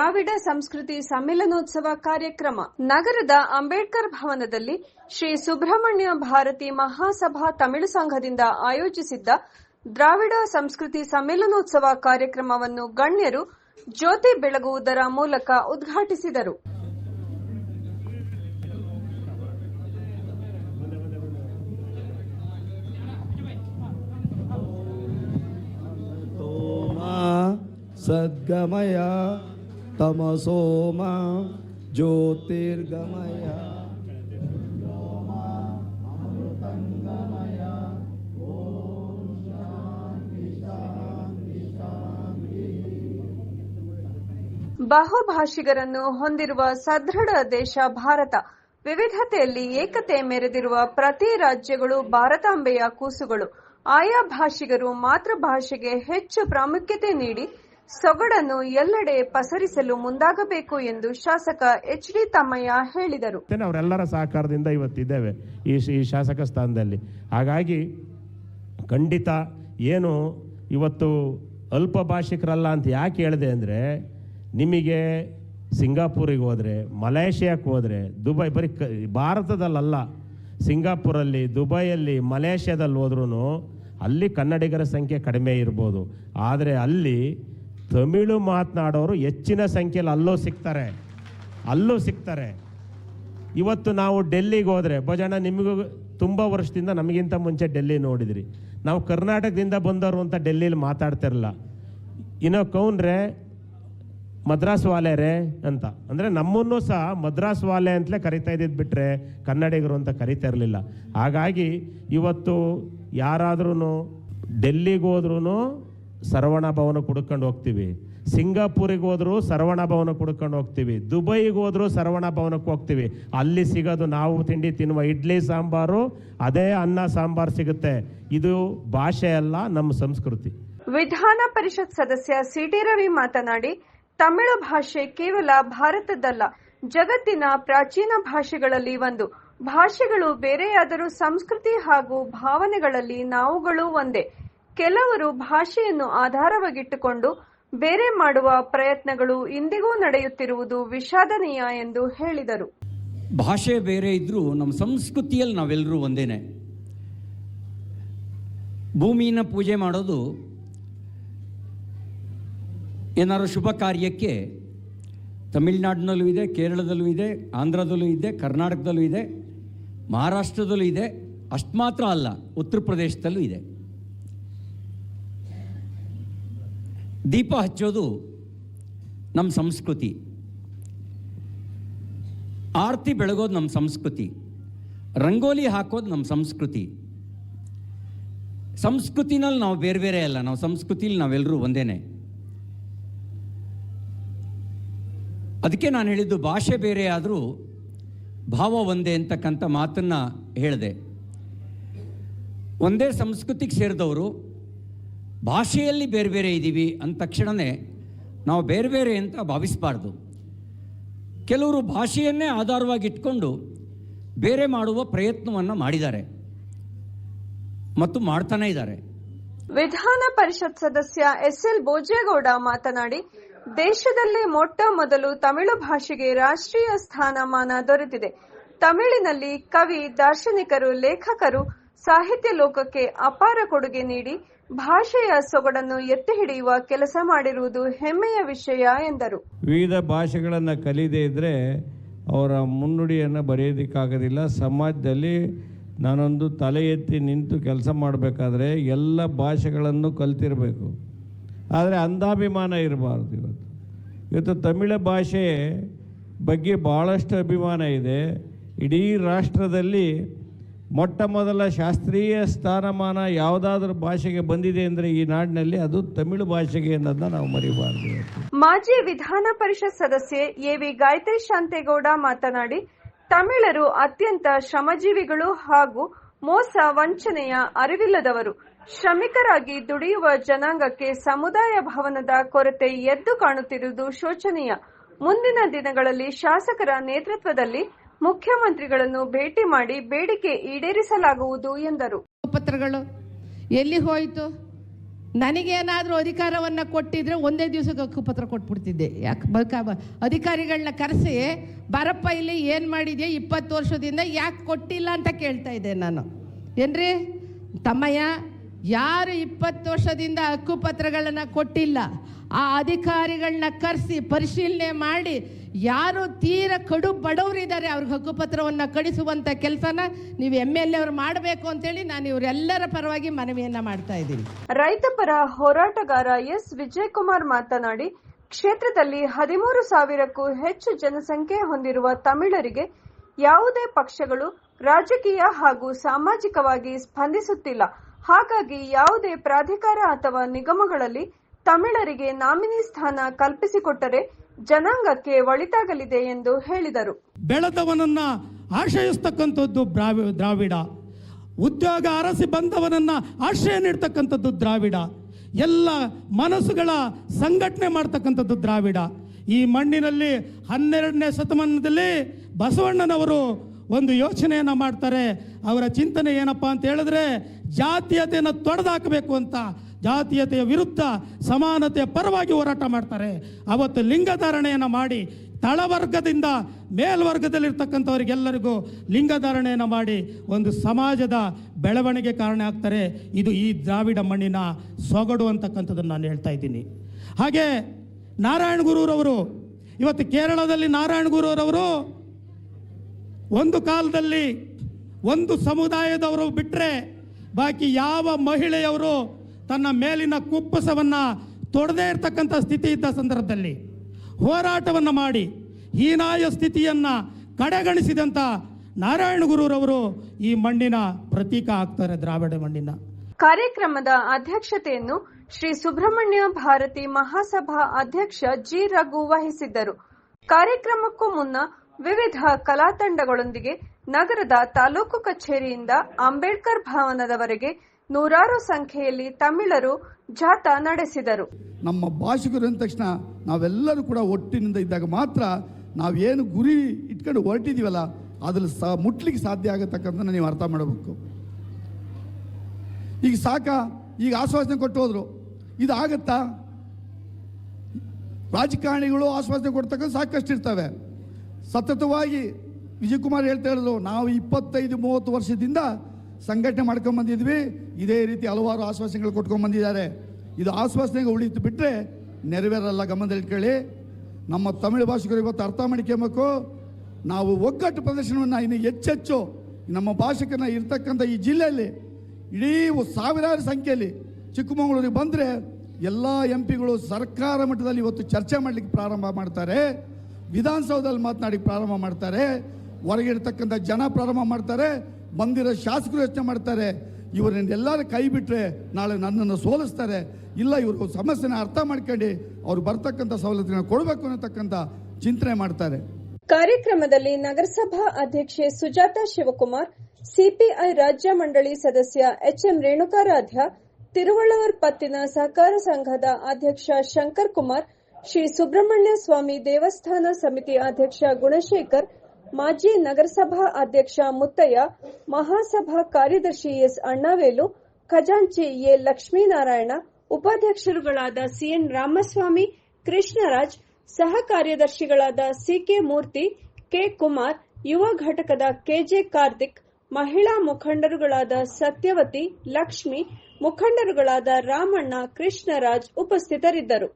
ದ್ರಾವಿಡ ಸಂಸ್ಕೃತಿ ಸಮ್ಮೇಳನೋತ್ಸವ ಕಾರ್ಯಕ್ರಮ ನಗರದ ಅಂಬೇಡ್ಕರ್ ಭವನದಲ್ಲಿ ಶ್ರೀ ಸುಬ್ರಹ್ಮಣ್ಯ ಭಾರತಿ ಮಹಾಸಭಾ ತಮಿಳು ಸಂಘದಿಂದ ಆಯೋಜಿಸಿದ್ದ ದ್ರಾವಿಡ ಸಂಸ್ಕೃತಿ ಸಮ್ಮೇಳನೋತ್ಸವ ಕಾರ್ಯಕ್ರಮವನ್ನು ಗಣ್ಯರು ಜ್ಯೋತಿ ಬೆಳಗುವುದರ ಮೂಲಕ ಉದ್ಘಾಟಿಸಿದರು. ಸದ್ಗಮಯ ತಮಸೋಮ ಜ್ಯೋತಿರ್ಗಮಯ. ಬಹುಭಾಷಿಗರನ್ನು ಹೊಂದಿರುವ ಸದೃಢ ದೇಶ ಭಾರತ. ವಿವಿಧತೆಯಲ್ಲಿ ಏಕತೆ ಮೆರೆದಿರುವ ಪ್ರತಿ ರಾಜ್ಯಗಳು ಭಾರತಾಂಬೆಯ ಕೂಸುಗಳು. ಆಯಾ ಭಾಷಿಗರು ಮಾತೃಭಾಷೆಗೆ ಹೆಚ್ಚು ಪ್ರಾಮುಖ್ಯತೆ ನೀಡಿ ಸೊಗಡನ್ನು ಎಲ್ಲೆಡೆ ಪಸರಿಸಲು ಮುಂದಾಗಬೇಕು ಎಂದು ಶಾಸಕ ಎಚ್ ಡಿ ತಮ್ಮಯ್ಯ ಹೇಳಿದರು. ಅವರೆಲ್ಲರ ಸಹಕಾರದಿಂದ ಇವತ್ತಿದ್ದೇವೆ ಈ ಶಾಸಕ ಸ್ಥಾನದಲ್ಲಿ. ಹಾಗಾಗಿ ಖಂಡಿತ ಏನು ಇವತ್ತು ಅಲ್ಪ ಭಾಷಿಕರಲ್ಲ ಅಂತ ಯಾಕೆ ಹೇಳಿದೆ ಅಂದರೆ ನಿಮಗೆ ಸಿಂಗಾಪುರಿಗೆ ಹೋದರೆ ಮಲೇಷ್ಯಾಕ್ಕೆ ಹೋದರೆ, ದುಬೈ ಬರೀ ಕ, ಭಾರತದಲ್ಲಲ್ಲ, ಸಿಂಗಾಪುರಲ್ಲಿ, ದುಬೈಯಲ್ಲಿ, ಮಲೇಷ್ಯಾದಲ್ಲಿ ಹೋದ್ರೂ ಅಲ್ಲಿ ಕನ್ನಡಿಗರ ಸಂಖ್ಯೆ ಕಡಿಮೆ ಇರ್ಬೋದು. ಆದರೆ ಅಲ್ಲಿ ತಮಿಳು ಮಾತನಾಡೋರು ಹೆಚ್ಚಿನ ಸಂಖ್ಯೆಯಲ್ಲಿ ಅಲ್ಲೂ ಸಿಗ್ತಾರೆ. ಅಲ್ಲೂ ಸಿಗ್ತಾರೆ. ಇವತ್ತು ನಾವು ಡೆಲ್ಲಿಗೆ ಹೋದರೆ, ಭಜನ ನಿಮಗೂ ತುಂಬ ವರ್ಷದಿಂದ ನಮಗಿಂತ ಮುಂಚೆ ಡೆಲ್ಲಿ ನೋಡಿದ್ರಿ. ನಾವು ಕರ್ನಾಟಕದಿಂದ ಬಂದವರು ಅಂತ ಡೆಲ್ಲಿಲಿ ಮಾತಾಡ್ತಿರಲ್ಲ ಇನ್ನೋ ಕೌನ್ರೆ, ಮದ್ರಾಸ್ ವಾಲೆ ರೇ ಅಂತ. ಅಂದರೆ ನಮ್ಮನ್ನು ಸಹ ಮದ್ರಾಸ್ ವಾಲೆ ಅಂತಲೇ ಕರಿತಾ ಇದ್ದಿದ್ದು ಬಿಟ್ಟರೆ ಕನ್ನಡಿಗರು ಅಂತ ಕರಿತಾ ಇರಲಿಲ್ಲ. ಹಾಗಾಗಿ ಇವತ್ತು ಯಾರಾದ್ರೂ ಡೆಲ್ಲಿಗೆ ಹೋದ್ರೂ ಸರವಣ ಭವನ ಕುಡ್ಕೊಂಡು ಹೋಗ್ತೀವಿ. ಸಿಂಗಾಪುರಿಗೆ ಹೋದರೂ ಸರವಣ ಭವನ ಕುಡ್ಕೊಂಡು ಹೋಗ್ತೀವಿ. ದುಬೈಗೆ ಹೋದರೂ ಸರವಣ ಭವನಕ್ಕೆ ಹೋಗ್ತೀವಿ. ಅಲ್ಲಿ ಸಿಗೋದು ನಾವು ತಿಂಡಿ ತಿನ್ನುವ ಇಡ್ಲಿ ಸಾಂಬಾರು, ಅದೇ ಅನ್ನ ಸಾಂಬಾರು ಸಿಗುತ್ತೆ. ಇದು ಭಾಷೆ ಅಲ್ಲ, ನಮ್ಮ ಸಂಸ್ಕೃತಿ. ವಿಧಾನ ಪರಿಷತ್ ಸದಸ್ಯ ಸಿಟಿ ರವಿ ಮಾತನಾಡಿ, ತಮಿಳು ಭಾಷೆ ಕೇವಲ ಭಾರತದಲ್ಲ, ಜಗತ್ತಿನ ಪ್ರಾಚೀನ ಭಾಷೆಗಳಲ್ಲಿ ಒಂದು. ಭಾಷೆಗಳು ಬೇರೆಯಾದರೂ ಸಂಸ್ಕೃತಿ ಹಾಗೂ ಭಾವನೆಗಳಲ್ಲಿ ನಾವುಗಳು ಒಂದೇ. ಕೆಲವರು ಭಾಷೆಯನ್ನು ಆಧಾರವಾಗಿಟ್ಟುಕೊಂಡು ಬೇರೆ ಮಾಡುವ ಪ್ರಯತ್ನಗಳು ಇಂದಿಗೂ ನಡೆಯುತ್ತಿರುವುದು ವಿಷಾದನೀಯ ಎಂದು ಹೇಳಿದರು. ಭಾಷೆ ಬೇರೆ ಇದ್ದರೂ ನಮ್ಮ ಸಂಸ್ಕೃತಿಯಲ್ಲಿ ನಾವೆಲ್ಲರೂ ಒಂದೇನೆ. ಭೂಮಿನ ಪೂಜೆ ಮಾಡೋದು ಏನಾದ್ರು ಶುಭ ಕಾರ್ಯಕ್ಕೆ ತಮಿಳ್ನಾಡಿನಲ್ಲೂ ಇದೆ, ಕೇರಳದಲ್ಲೂ ಇದೆ, ಆಂಧ್ರದಲ್ಲೂ ಇದೆ, ಕರ್ನಾಟಕದಲ್ಲೂ ಇದೆ, ಮಹಾರಾಷ್ಟ್ರದಲ್ಲೂ ಇದೆ, ಅಷ್ಟು ಮಾತ್ರ ಅಲ್ಲ, ಉತ್ತರ ಪ್ರದೇಶದಲ್ಲೂ ಇದೆ. ದೀಪ ಹಚ್ಚೋದು ನಮ್ಮ ಸಂಸ್ಕೃತಿ. ಆರತಿ ಬೆಳಗೋದು ನಮ್ಮ ಸಂಸ್ಕೃತಿ. ರಂಗೋಲಿ ಹಾಕೋದು ನಮ್ಮ ಸಂಸ್ಕೃತಿ. ಸಂಸ್ಕೃತಿನಲ್ಲಿ ನಾವು ಬೇರೆ ಬೇರೆ ಅಲ್ಲ, ನಾವು ಸಂಸ್ಕೃತಿಲಿ ನಾವೆಲ್ಲರೂ ಒಂದೇನೆ. ಅದಕ್ಕೆ ನಾನು ಹೇಳಿದ್ದು ಭಾಷೆ ಬೇರೆ ಆದರೂ ಭಾವ ಒಂದೇ ಅಂತಕ್ಕಂಥ ಮಾತನ್ನು ಹೇಳಿದೆ. ಒಂದೇ ಸಂಸ್ಕೃತಿಗೆ ಸೇರಿದವರು ಭಾಷೆಯಲ್ಲಿ ಬೇರೆ ಬೇರೆ ಇದ್ದೀವಿ ಅಂದ ತಕ್ಷಣವೇ ನಾವು ಬೇರೆ ಬೇರೆ ಅಂತ ಭಾವಿಸಬಾರ್ದು. ಕೆಲವರು ಭಾಷೆಯನ್ನೇ ಆಧಾರವಾಗಿ ಇಟ್ಕೊಂಡು ಬೇರೆ ಮಾಡುವ ಪ್ರಯತ್ನವನ್ನು ಮಾಡಿದ್ದಾರೆ. ಮತ್ತು ಮಾಡ್ತಾನೇ ಇದ್ದಾರೆ. ವಿಧಾನ ಪರಿಷತ್ ಸದಸ್ಯ ಎಸ್ ಎಲ್ ಬೋಜೇಗೌಡ ಮಾತನಾಡಿ, ದೇಶದಲ್ಲೇ ಮೊಟ್ಟ ಮೊದಲು ತಮಿಳು ಭಾಷೆಗೆ ರಾಷ್ಟ್ರೀಯ ಸ್ಥಾನಮಾನ ದೊರೆತಿದೆ. ತಮಿಳಿನಲ್ಲಿ ಕವಿ, ದಾರ್ಶನಿಕರು, ಲೇಖಕರು ಸಾಹಿತ್ಯ ಲೋಕಕ್ಕೆ ಅಪಾರ ಕೊಡುಗೆ ನೀಡಿ ಭಾಷೆಯ ಸೊಗಡನ್ನು ಎತ್ತಿ ಹಿಡಿಯುವ ಕೆಲಸ ಮಾಡಿರುವುದು ಹೆಮ್ಮೆಯ ವಿಷಯ ಎಂದರು. ವಿವಿಧ ಭಾಷೆಗಳನ್ನು ಕಲಿದೇ ಇದ್ದರೆ ಅವರ ಮುನ್ನುಡಿಯನ್ನು ಬರೆಯೋದಕ್ಕಾಗೋದಿಲ್ಲ. ಸಮಾಜದಲ್ಲಿ ನಾನೊಂದು ತಲೆ ಎತ್ತಿ ನಿಂತು ಕೆಲಸ ಮಾಡಬೇಕಾದ್ರೆ ಎಲ್ಲ ಭಾಷೆಗಳನ್ನು ಕಲ್ತಿರಬೇಕು. ಆದರೆ ಅಂಧಾಭಿಮಾನ ಇರಬಾರ್ದು ಇವತ್ತು. ಇವತ್ತು ತಮಿಳ ಭಾಷೆ ಬಗ್ಗೆ ಭಾಳಷ್ಟು ಅಭಿಮಾನ ಇದೆ. ಇಡೀ ರಾಷ್ಟ್ರದಲ್ಲಿ ಮೊಟ್ಟ ಮೊದಲ ಶಾಸ್ತ್ರೀಯ ಸ್ಥಾನಮಾನ ಯಾವುದಾದ್ರೂ ಭಾಷೆಗೆ ಬಂದಿದೆ ಅಂದರೆ ಈ ನಾಡಿನಲ್ಲಿ ಅದು ತಮಿಳು ಭಾಷೆಗೆ ಅನ್ನೋದನ್ನ ನಾವು ಮರಿಬಾರದು. ಮಾಜಿ ವಿಧಾನ ಪರಿಷತ್ ಸದಸ್ಯೆ ವಿ ಗಾಯತ್ರಿ ಶಾಂತೇಗೌಡ ಮಾತನಾಡಿ, ತಮಿಳರು ಅತ್ಯಂತ ಶ್ರಮಜೀವಿಗಳು ಹಾಗೂ ಮೋಸ ವಂಚನೆಯ ಅರಿವಿಲ್ಲದವರು. ಶ್ರಮಿಕರಾಗಿ ದುಡಿಯುವ ಜನಾಂಗಕ್ಕೆ ಸಮುದಾಯ ಭವನದ ಕೊರತೆ ಎದ್ದು ಕಾಣುತ್ತಿರುವುದು ಶೋಚನೀಯ. ಮುಂದಿನ ದಿನಗಳಲ್ಲಿ ಶಾಸಕರ ನೇತೃತ್ವದಲ್ಲಿ ಮುಖ್ಯಮಂತ್ರಿಗಳನ್ನು ಭೇಟಿ ಮಾಡಿ ಬೇಡಿಕೆ ಈಡೇರಿಸಲಾಗುವುದು ಎಂದರು. ಪತ್ರಗಳು ಎಲ್ಲಿ ಹೋಯಿತು? ನನಗೇನಾದರೂ ಅಧಿಕಾರವನ್ನು ಕೊಟ್ಟಿದ್ರೆ ಒಂದೇ ದಿವಸಕ್ಕೆ ಹಕ್ಕುಪತ್ರ ಕೊಟ್ಬಿಡ್ತಿದ್ದೆ. ಯಾಕೆ ಅಧಿಕಾರಿಗಳನ್ನ ಕರೆಸಿ, ಬರಪ್ಪ, ಇಲ್ಲಿ ಏನು ಮಾಡಿದ್ಯಾ? ಇಪ್ಪತ್ತು ವರ್ಷದಿಂದ ಯಾಕೆ ಕೊಟ್ಟಿಲ್ಲ? ಅಂತ ಕೇಳ್ತಾ ಇದ್ದೆ ನಾನು. ಏನ್ರಿ? ತಮ್ಮಯ್ಯ, ಯಾರು ಇಪ್ಪತ್ತು ವರ್ಷದಿಂದ ಹಕ್ಕುಪತ್ರಗಳನ್ನು ಕೊಟ್ಟಿಲ್ಲ, ಆ ಅಧಿಕಾರಿಗಳನ್ನ ಕರೆಸಿ ಪರಿಶೀಲನೆ ಮಾಡಿ ಯಾರು ತೀರ ಕಡು ಬಡವರಿದ್ದಾರೆ, ಅವ್ರಿಗೆ ಹಕ್ಕುಪತ್ರವನ್ನು ಕಳಿಸುವಂಥ ಕೆಲಸನ ನೀವು ಎಂ ಎಲ್ ಎ ಅವ್ರು ಮಾಡಬೇಕು ಅಂತೇಳಿ ನಾನು ಇವರೆಲ್ಲರ ಪರವಾಗಿ ಮನವಿಯನ್ನ ಮಾಡ್ತಾ ಇದ್ದೀನಿ. ರೈತ ಪರ ಹೋರಾಟಗಾರ ಎಸ್. ವಿಜಯಕುಮಾರ್ ಮಾತನಾಡಿ, ಕ್ಷೇತ್ರದಲ್ಲಿ ಹದಿಮೂರು ಸಾವಿರಕ್ಕೂ ಹೆಚ್ಚು ಜನಸಂಖ್ಯೆ ಹೊಂದಿರುವ ತಮಿಳರಿಗೆ ಯಾವುದೇ ಪಕ್ಷಗಳು ರಾಜಕೀಯ ಹಾಗೂ ಸಾಮಾಜಿಕವಾಗಿ ಸ್ಪಂದಿಸುತ್ತಿಲ್ಲ. ಹಾಗಾಗಿ ಯಾವುದೇ ಪ್ರಾಧಿಕಾರ ಅಥವಾ ನಿಗಮಗಳಲ್ಲಿ ತಮಿಳರಿಗೆ ನಾಮಿನಿ ಸ್ಥಾನ ಕಲ್ಪಿಸಿಕೊಟ್ಟರೆ ಜನಾಂಗಕ್ಕೆ ಒಳಿತಾಗಲಿದೆ ಎಂದು ಹೇಳಿದರು. ಬೆಳೆದವನನ್ನ ಆಶ್ರಯಿಸ್ತಕ್ಕಂಥದ್ದು ದ್ರಾವಿ, ದ್ರಾವಿಡ. ಉದ್ಯೋಗ ಅರಸಿ ಬಂದವನನ್ನ ಆಶ್ರಯ ನೀಡ್ತಕ್ಕಂಥದ್ದು ದ್ರಾವಿಡ. ಎಲ್ಲ ಮನಸ್ಸುಗಳ ಸಂಘಟನೆ ಮಾಡ್ತಕ್ಕಂಥದ್ದು ದ್ರಾವಿಡ. ಈ ಮಣ್ಣಿನಲ್ಲಿ ಹನ್ನೆರಡನೇ ಶತಮಾನದಲ್ಲಿ ಬಸವಣ್ಣನವರು ಒಂದು ಯೋಚನೆಯನ್ನು ಮಾಡ್ತಾರೆ. ಅವರ ಚಿಂತನೆ ಏನಪ್ಪ ಅಂತ ಹೇಳಿದ್ರೆ ಜಾತೀಯತೆಯನ್ನು ತೊಡೆದಾಕಬೇಕು ಅಂತ. ಜಾತೀಯತೆಯ ವಿರುದ್ಧ ಸಮಾನತೆಯ ಪರವಾಗಿ ಹೋರಾಟ ಮಾಡ್ತಾರೆ. ಅವತ್ತು ಲಿಂಗಧಾರಣೆಯನ್ನು ಮಾಡಿ ತಳವರ್ಗದಿಂದ ಮೇಲ್ವರ್ಗದಲ್ಲಿರ್ತಕ್ಕಂಥವರಿಗೆಲ್ಲರಿಗೂ ಲಿಂಗಧಾರಣೆಯನ್ನು ಮಾಡಿ ಒಂದು ಸಮಾಜದ ಬೆಳವಣಿಗೆ ಕಾರಣ ಆಗ್ತಾರೆ. ಇದು ಈ ದ್ರಾವಿಡ ಮಣ್ಣಿನ ಸೊಗಡು ಅಂತಕ್ಕಂಥದ್ದನ್ನು ನಾನು ಹೇಳ್ತಾ ಇದ್ದೀನಿ. ಹಾಗೆ ನಾರಾಯಣ ಗುರುರವರು, ಇವತ್ತು ಕೇರಳದಲ್ಲಿ ನಾರಾಯಣ ಗುರುರವರು ಒಂದು ಕಾಲದಲ್ಲಿ ಒಂದು ಸಮುದಾಯದವರು ಬಿಟ್ಟರೆ ಬಾಕಿ ಯಾವ ಮಹಿಳೆಯವರು ತನ್ನ ಮೇಲಿನ ಕುಪ್ಪಸವನ್ನು ತೊಡದೇ ಇರತಕ್ಕಂಥ ಸ್ಥಿತಿ ಇದ್ದ ಸಂದರ್ಭದಲ್ಲಿ ಹೋರಾಟವನ್ನು ಮಾಡಿ ಹೀನಾಯ ಸ್ಥಿತಿಯನ್ನು ಕಡೆಗಣಿಸಿದಂಥ ನಾರಾಯಣ ಗುರುರವರು ಈ ಮಣ್ಣಿನ ಪ್ರತೀಕ ಆಗ್ತಾರೆ ದ್ರಾವಿಡ ಮಣ್ಣಿನ. ಕಾರ್ಯಕ್ರಮದ ಅಧ್ಯಕ್ಷತೆಯನ್ನು ಶ್ರೀ ಸುಬ್ರಹ್ಮಣ್ಯ ಭಾರತಿ ಮಹಾಸಭಾ ಅಧ್ಯಕ್ಷ ಜಿ ರಘು ವಹಿಸಿದ್ದರು. ಕಾರ್ಯಕ್ರಮಕ್ಕೂ ಮುನ್ನ ವಿವಿಧ ಕಲಾತಂಡಗಳೊಂದಿಗೆ ನಗರದ ತಾಲೂಕು ಕಚೇರಿಯಿಂದ ಅಂಬೇಡ್ಕರ್ ಭವನದವರೆಗೆ ನೂರಾರು ಸಂಖ್ಯೆಯಲ್ಲಿ ತಮಿಳರು ಜಾಥಾ ನಡೆಸಿದರು. ನಮ್ಮ ಭಾಷಿಕರು ಅಂದ ತಕ್ಷಣ ನಾವೆಲ್ಲರೂ ಕೂಡ ಒಟ್ಟಿನಿಂದ ಇದ್ದಾಗ ಮಾತ್ರ ನಾವೇನು ಗುರಿ ಇಟ್ಕೊಂಡು ಹೊರಟಿದೀವಲ್ಲ, ಅದ್ರಲ್ಲಿ ಸಹ ಮುಟ್ಲಿಕ್ಕೆ ಸಾಧ್ಯ ಆಗತಕ್ಕಂಥ ನೀವು ಅರ್ಥ ಮಾಡಬೇಕು. ಈಗ ಸಾಕ, ಈಗ ಆಶ್ವಾಸನೆ ಕೊಟ್ಟು ಹೋದ್ರು ಇದು ಆಗತ್ತಾ? ರಾಜಕಾರಣಿಗಳು ಆಶ್ವಾಸನೆ ಕೊಡ್ತಕ್ಕಂಥ ಸಾಕಷ್ಟು ಇರ್ತವೆ. ಸತತವಾಗಿ ವಿಜಯಕುಮಾರ್ ಹೇಳ್ತಾ ಹೇಳಿದ್ರು, ನಾವು ಇಪ್ಪತ್ತೈದು, ಮೂವತ್ತು ವರ್ಷದಿಂದ ಸಂಘಟನೆ ಮಾಡ್ಕೊಂಡ್ ಬಂದಿದ್ವಿ. ಇದೇ ರೀತಿ ಹಲವಾರು ಆಶ್ವಾಸನೆಗಳು ಕೊಟ್ಕೊಂಡು ಬಂದಿದ್ದಾರೆ. ಇದು ಆಶ್ವಾಸನೆಗೆ ಉಳಿತು ಬಿಟ್ಟರೆ ನೆರವೇರಲ್ಲ ಗಮನದಲ್ಲಿಟ್ಕೊಳ್ಳಿ ನಮ್ಮ ತಮಿಳು ಭಾಷಿಕರು ಇವತ್ತು ಅರ್ಥ ಮಾಡ್ಕೊಬೇಕು ನಾವು ಒಗ್ಗಟ್ಟು ಪ್ರದರ್ಶನವನ್ನು ಇನ್ನು ಹೆಚ್ಚೆಚ್ಚು ನಮ್ಮ ಭಾಷಿಕನ ಇರ್ತಕ್ಕಂಥ ಈ ಜಿಲ್ಲೆಯಲ್ಲಿ, ಇಡೀ ಸಾವಿರಾರು ಸಂಖ್ಯೆಯಲ್ಲಿ ಚಿಕ್ಕಮಗಳೂರಿಗೆ ಬಂದರೆ ಎಲ್ಲ ಎಂ ಪಿಗಳು ಸರ್ಕಾರ ಮಟ್ಟದಲ್ಲಿ ಇವತ್ತು ಚರ್ಚೆ ಮಾಡಲಿಕ್ಕೆ ಪ್ರಾರಂಭ ಮಾಡ್ತಾರೆ. ವಿಧಾನಸೌಧದಲ್ಲಿ ಮಾತನಾಡಿ ಪ್ರಾರಂಭ ಮಾಡ್ತಾರೆ. ಹೊರಗಿರ್ತಕ್ಕಂಥ ಜನ ಪ್ರಾರಂಭ ಮಾಡ್ತಾರೆ. ಬಂದಿರೋ ಶಾಸಕರು ಯೋಚನೆ ಮಾಡ್ತಾರೆ ಇವರನ್ನೆಲ್ಲರೂ ಕೈ ಬಿಟ್ಟರೆ ನಾಳೆ ನನ್ನನ್ನು ಸೋಲಿಸ್ತಾರೆ. ಇಲ್ಲ ಇವರು ಸಮಸ್ಯೆನ ಅರ್ಥ ಮಾಡ್ಕೊಂಡು ಅವ್ರು ಬರ್ತಕ್ಕಂಥ ಸವಲತ್ತುಗಳನ್ನ ಕೊಡಬೇಕು ಅನ್ನತಕ್ಕಂಥ ಚಿಂತನೆ ಮಾಡ್ತಾರೆ. ಕಾರ್ಯಕ್ರಮದಲ್ಲಿ ನಗರಸಭಾ ಅಧ್ಯಕ್ಷೆ ಸುಜಾತ ಶಿವಕುಮಾರ್, ಸಿಪಿಐ ರಾಜ್ಯ ಮಂಡಳಿ ಸದಸ್ಯ ಎಚ್ಎಂ ರೇಣುಕಾರಾಧ್ಯ ತಿರುವಳ್ಳವರ್ ಪತ್ತಿನ ಸಹಕಾರ ಸಂಘದ ಅಧ್ಯಕ್ಷ ಶಂಕರ್ ಕುಮಾರ್, ಶ್ರೀ ಸುಬ್ರಹ್ಮಣ್ಯ ಸ್ವಾಮಿ ದೇವಸ್ಥಾನ ಸಮಿತಿ ಅಧ್ಯಕ್ಷ ಗುಣಶೇಖರ್ ಮಾಜಿ ನಗರಸಭಾ ಅಧ್ಯಕ್ಷ ಮುತ್ತಯ್ಯ, ಮಹಾಸಭಾ ಕಾರ್ಯದರ್ಶಿ ಎಸ್ ಅಣ್ಣಾವೇಲು, ಖಜಾಂಚಿ ಎ ಲಕ್ಷ್ಮೀನಾರಾಯಣ, ಉಪಾಧ್ಯಕ್ಷರುಗಳಾದ ಸಿಎನ್ ರಾಮಸ್ವಾಮಿ, ಕೃಷ್ಣರಾಜ್, ಸಹ ಕಾರ್ಯದರ್ಶಿಗಳಾದ ಸಿಕೆ ಮೂರ್ತಿ, ಕೆ ಕುಮಾರ್, ಯುವ ಘಟಕದ ಕೆಜೆ ಕಾರ್ತಿಕ್, ಮಹಿಳಾ ಮುಖಂಡರುಗಳಾದ ಸತ್ಯವತಿ, ಲಕ್ಷ್ಮಿ, ಮುಖಂಡರುಗಳಾದ ರಾಮಣ್ಣ, ಕೃಷ್ಣರಾಜ್ ಉಪಸ್ಥಿತರಿದ್ದರು.